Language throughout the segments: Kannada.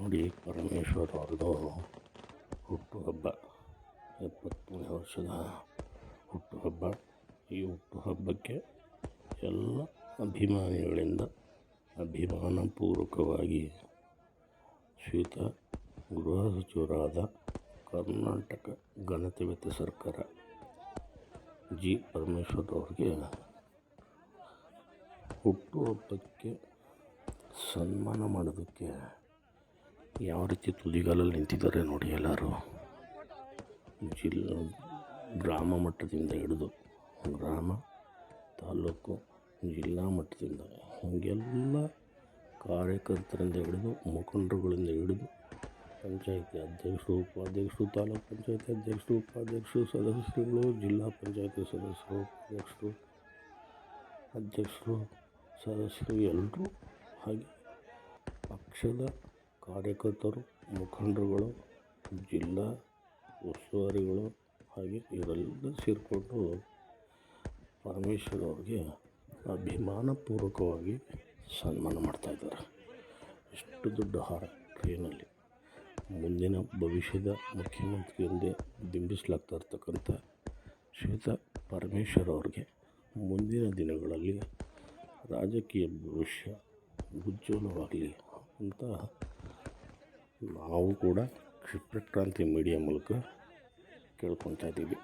ನೋಡಿ, ಪರಮೇಶ್ವರ್ ಅವ್ರದ್ದು ಹುಟ್ಟುಹಬ್ಬ ಎಪ್ಪತ್ತನೇ ವರ್ಷದ ಹುಟ್ಟುಹಬ್ಬ ಈ ಹುಟ್ಟುಹಬ್ಬಕ್ಕೆ ಎಲ್ಲ ಅಭಿಮಾನಿಗಳಿಂದ ಅಭಿಮಾನಪೂರ್ವಕವಾಗಿ ಶ್ವೇತ ಗೃಹ ಸಚಿವರಾದ ಕರ್ನಾಟಕ ಗಣತವ್ಯತ ಸರ್ಕಾರ ಜಿ. ಪರಮೇಶ್ವರ್ ಅವ್ರಿಗೆ ಹುಟ್ಟುಹಬ್ಬಕ್ಕೆ ಸನ್ಮಾನ ಮಾಡೋದಕ್ಕೆ ಯಾವ ರೀತಿ ತುದಿಗಾಲಲ್ಲಿ ನಿಂತಿದ್ದಾರೆ ನೋಡಿ ಎಲ್ಲರೂ. ಜಿಲ್ಲಾ, ಗ್ರಾಮ ಮಟ್ಟದಿಂದ ಹಿಡಿದು ಗ್ರಾಮ, ತಾಲೂಕು, ಜಿಲ್ಲಾ ಮಟ್ಟದಿಂದ ಹಾಗೆಲ್ಲ ಕಾರ್ಯಕರ್ತರಿಂದ ಹಿಡಿದು ಮುಖಂಡರುಗಳಿಂದ ಹಿಡಿದು ಪಂಚಾಯತಿ ಅಧ್ಯಕ್ಷರು, ಉಪಾಧ್ಯಕ್ಷರು, ತಾಲೂಕು ಪಂಚಾಯತಿ ಅಧ್ಯಕ್ಷರು, ಉಪಾಧ್ಯಕ್ಷರು, ಸದಸ್ಯರುಗಳು, ಜಿಲ್ಲಾ ಪಂಚಾಯತಿ ಸದಸ್ಯರು, ಉಪಾಧ್ಯಕ್ಷರು, ಅಧ್ಯಕ್ಷರು, ಸದಸ್ಯರು ಎಲ್ಲರೂ ಹಾಗೆ ಪಕ್ಷದ ಕಾರ್ಯಕರ್ತರು, ಮುಖಂಡರುಗಳು, ಜಿಲ್ಲಾ ಉಸ್ತುವಾರಿಗಳು ಹಾಗೆ ಇವರೆಲ್ಲ ಸೇರಿಕೊಂಡು ಪರಮೇಶ್ವರ್ ಅವ್ರಿಗೆ ಅಭಿಮಾನಪೂರ್ವಕವಾಗಿ ಸನ್ಮಾನ ಮಾಡ್ತಾಯಿದ್ದಾರೆ ಎಷ್ಟು ದೊಡ್ಡ ಹಾರ ಟ್ರೈನಲ್ಲಿ ಮುಂದಿನ ಭವಿಷ್ಯದ ಮುಖ್ಯಮಂತ್ರಿ ಎಂದೇ ಬಿಂಬಿಸಲಾಗ್ತಾ ಇರ್ತಕ್ಕಂಥ ಶ್ವೇತಾ ಪರಮೇಶ್ವರ್ ಅವ್ರಿಗೆ ಮುಂದಿನ ದಿನಗಳಲ್ಲಿ ರಾಜಕೀಯ ಭವಿಷ್ಯ ಉಜ್ವಲವಾಗಲಿ ಅಂತ ನಾವು ಕೂಡ ಕ್ಷಿಪ್ರಕ್ರಾಂತಿ ಮೀಡಿಯಾ ಮೂಲಕ ಕೇಳ್ಕೊತಾ ಇದ್ದೀವಿ.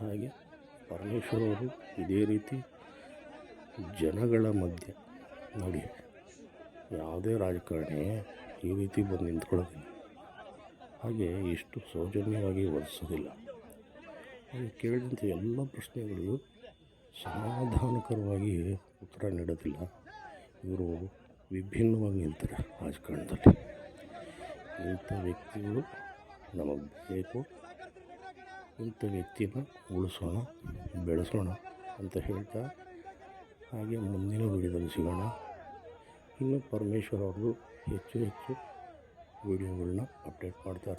ಹಾಗೆ ಪರಮೇಶ್ವರ್ ಅವರು ಇದೇ ರೀತಿ ಜನಗಳ ಮಧ್ಯೆ ನೋಡಿ, ಯಾವುದೇ ರಾಜಕಾರಣಿ ಈ ರೀತಿ ಬಂದು ನಿಂತ್ಕೊಳ್ಳೋದಿಲ್ಲ. ಹಾಗೆ ಇಷ್ಟು ಸೌಜನ್ಯವಾಗಿ ವರ್ತಿಸೋದಿಲ್ಲ ಹಾಗೆ ಕೇಳಿದಂಥ ಎಲ್ಲ ಪ್ರಶ್ನೆಗಳಿಗೂ ಸಮಾಧಾನಕರವಾಗಿ ಉತ್ತರ ನೀಡೋದಿಲ್ಲ. ಇವರು ವಿಭಿನ್ನವಾಗಿ ನಿಲ್ತಾರೆ ರಾಜಕಾರಣದಲ್ಲಿ. ಇಂಥ ವ್ಯಕ್ತಿಗಳು ನಮಗೆ ಬೇಕು. ಇಂಥ ವ್ಯಕ್ತಿನ ಉಳಿಸೋಣ, ಬೆಳೆಸೋಣ ಅಂತ ಹೇಳ್ತಾ ಹಾಗೆ ಮುಂದಿನ ವಿಡಿಯೋದಲ್ಲಿ ಸಿಗೋಣ. ಇನ್ನು ಪರಮೇಶ್ವರ್ ಅವ್ರದ್ದು ಹೆಚ್ಚು ಹೆಚ್ಚು ವಿಡಿಯೋಗಳನ್ನ ಅಪ್ಡೇಟ್ ಮಾಡ್ತಾ